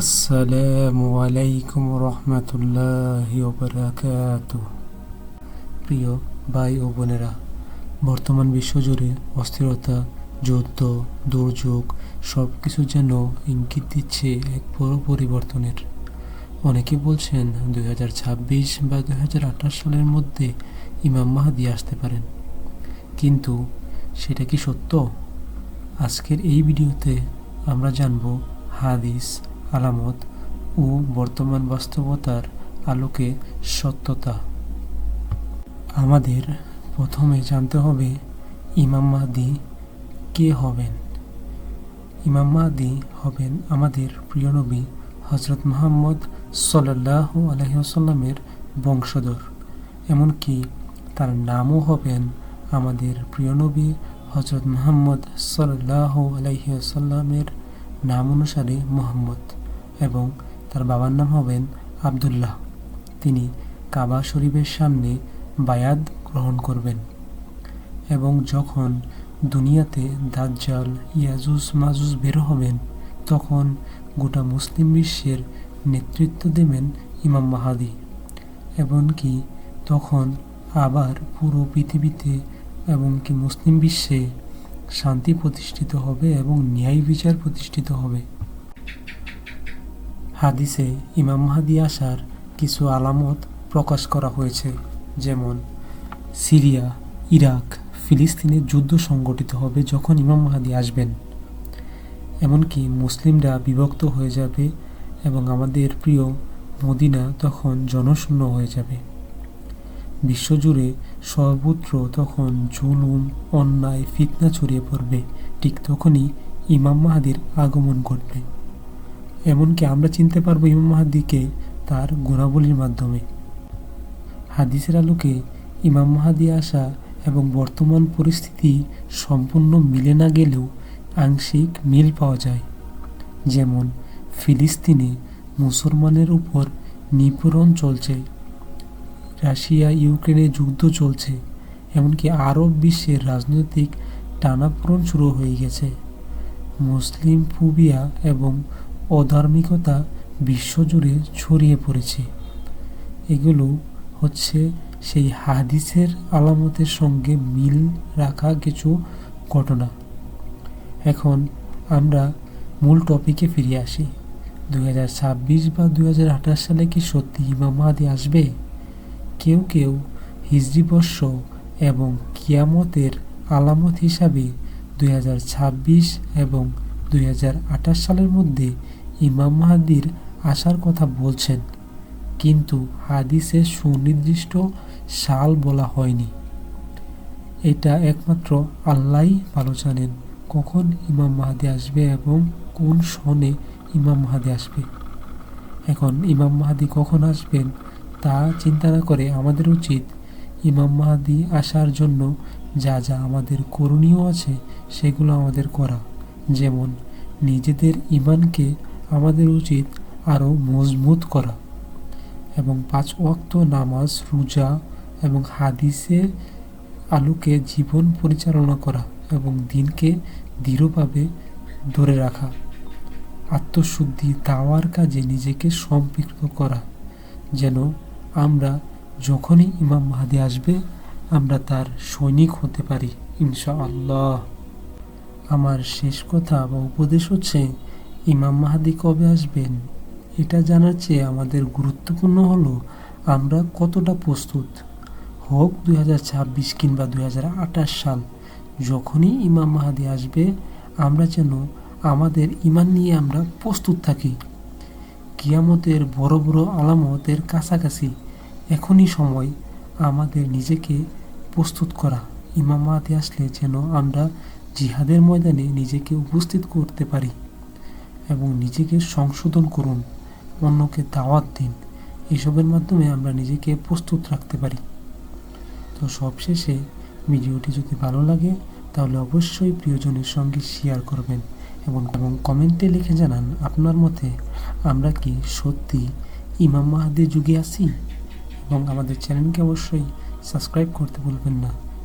আসসালামু আলাইকুম রহমতুল্লাহ প্রিয় ভাই ও বোনেরা, বর্তমান বিশ্বজুড়ে অস্থিরতা, যুদ্ধ, দুর্যোগ সব কিছু যেন ইঙ্গিত দিচ্ছে এক বড় পরিবর্তনের। অনেকে বলছেন দুই হাজার ছাব্বিশ বা দুই সালের মধ্যে ইমাম মাহাদি আসতে পারেন। কিন্তু সেটা কি সত্য? আজকের এই ভিডিওতে আমরা জানব হাদিস আলামত ও বর্তমান বাস্তবতার আলোকে সত্যতা। আমাদের প্রথমে জানতে হবে ইমাম মাহদি কে হবেন। ইমাম মাহদি হবেন আমাদের প্রিয় নবী হজরত মোহাম্মদ সাল্লাহ আলহিহাসাল্লামের বংশধর। এমনকি তার নামও হবেন আমাদের প্রিয় নবী হজরত মোহাম্মদ সাল্লাহ আলহিহাসাল্লামের নাম অনুসারে মোহাম্মদ। এবং তার বাবার নাম হবেন আবদুল্লাহ। তিনি কাবা শরীফের সামনে বায়াত গ্রহণ করবেন এবং যখন দুনিয়াতে দাজ্জাল ইয়াজুস মাজুস বের হবেন, তখন গোটা মুসলিম বিশ্বের নেতৃত্ব দেবেন ইমাম মাহাদি। এমনকি তখন আবার পুরো পৃথিবীতে এমনকি মুসলিম বিশ্বে শান্তি প্রতিষ্ঠিত হবে এবং ন্যায় বিচার প্রতিষ্ঠিত হবে। হাদিসে ইমাম মাহাদি আসার কিছু আলামত প্রকাশ করা হয়েছে, যেমন, সিরিয়া, ইরাক, ফিলিস্তিনে যুদ্ধ সংগঠিত হবে যখন ইমাম মাহাদি আসবেন। এমনকি মুসলিমরা বিভক্ত হয়ে যাবে এবং আমাদের প্রিয় মদিনা তখন জনশূন্য হয়ে যাবে। বিশ্বজুড়ে সর্বত্র তখন জুলুম, অন্যায়, ফিতনা ছড়িয়ে পড়বে। ঠিক তখনই ইমাম মাহাদির আগমন ঘটবে। এমনকি আমরা চিনতে পারব ইমাম মাহাদিকে তার গুণাবলীর মাধ্যমে। হাদিসের আলোকে ইমাম মাহাদি আসা এবং বর্তমান পরিস্থিতি সম্পূর্ণ মিলে না গেলেও আংশিক মিল পাওয়া যায়। যেমন, ফিলিস্তিনে মুসলমানের উপর নিপীড়ন চলছে, রাশিয়া ইউক্রেনে যুদ্ধ চলছে, এমনকি আরব বিশ্বের রাজনৈতিক টানাপোড়ন শুরু হয়ে গেছে। মুসলিম ফুবিয়া এবং অধার্মিকতা বিশ্বজুড়ে ছড়িয়ে পড়েছে। এগুলো হচ্ছে সেই হাদিসের আলামতের সঙ্গে মিল রাখা কিছু ঘটনা। এখন আমরা মূল টপিকে ফিরে আসি। দুই হাজার ছাব্বিশ বা দুই হাজার আঠাশ সালে কি সত্যি ইমাম মাহাদি আসবে? কেউ কেউ হিজরি বর্ষ এবং কিয়ামতের আলামত হিসাবে দুই হাজার ছাব্বিশ এবং দুই হাজার আঠাশ সালের মধ্যে ইমাম মাহাদির আসার কথা বলছেন, কিন্তু হাদিসে সুনির্দিষ্ট সাল বলা হয়নি। এটা একমাত্র আল্লাহ ভালো জানেন কখন ইমাম মাহাদি আসবে এবং কোন সনে ইমাম মাহাদি আসবে। এখন ইমাম মাহাদি কখন আসবেন তা চিন্তা না করে আমাদের উচিত ইমাম মাহাদি আসার জন্য যা যা আমাদের করণীয় আছে সেগুলো আমাদের করা। যেমন নিজেদের ইমানকে আমাদের উচিত আরও মজবুত করা এবং পাঁচ ওয়াক্ত নামাজ, রোজা এবং হাদিসের আলোকে জীবন পরিচালনা করা এবং দিনকে দৃঢ়ভাবে ধরে রাখা। আত্মশুদ্ধি দাওয়ার কাজে নিজেকে সম্পৃক্ত করা। যেন আমরা যখনই ইমাম মাহাদি আসবে, আমরা তার সৈনিক হতে পারি ইনশা আল্লাহ আমার শেষ কথা বা উপদেশ হচ্ছে, ইমাম মাহাদি কবে আসবেন? এটা জানার চেয়ে আমাদের গুরুত্বপূর্ণ হলো, আমরা কতটা প্রস্তুত? হোক দুই হাজার ছাব্বিশ কিংবা দুই হাজার আঠাশ সাল, যখনই ইমাম মাহাদি আসবে, আমরা যেন আমাদের ইমান নিয়ে আমরা প্রস্তুত থাকি। কিয়ামতের বড় বড় আলামতের কাছাকাছি, এখনই সময় আমাদের নিজেকে প্রস্তুত করা। ইমাম মাহাদি আসলে যেন আমরা জিহাদের ময়দানে নিজেকে উপস্থিত করতে পারি এবং নিজেকে সংশোধন করুন, অন্যকে দাওয়াত দিন। এসবের মাধ্যমে আমরা নিজেকে প্রস্তুত রাখতে পারি। তো সবশেষে ভিডিওটি যদি ভালো লাগে, তাহলে অবশ্যই প্রিয়জনের সঙ্গে শেয়ার করবেন এবং এবং কমেন্টে লিখে জানান আপনার মতে আমরা কি সত্যি ইমাম মাহাদের যুগে আছি? এবং আমাদের চ্যানেলকে অবশ্যই সাবস্ক্রাইব করতে ভুলবেন না।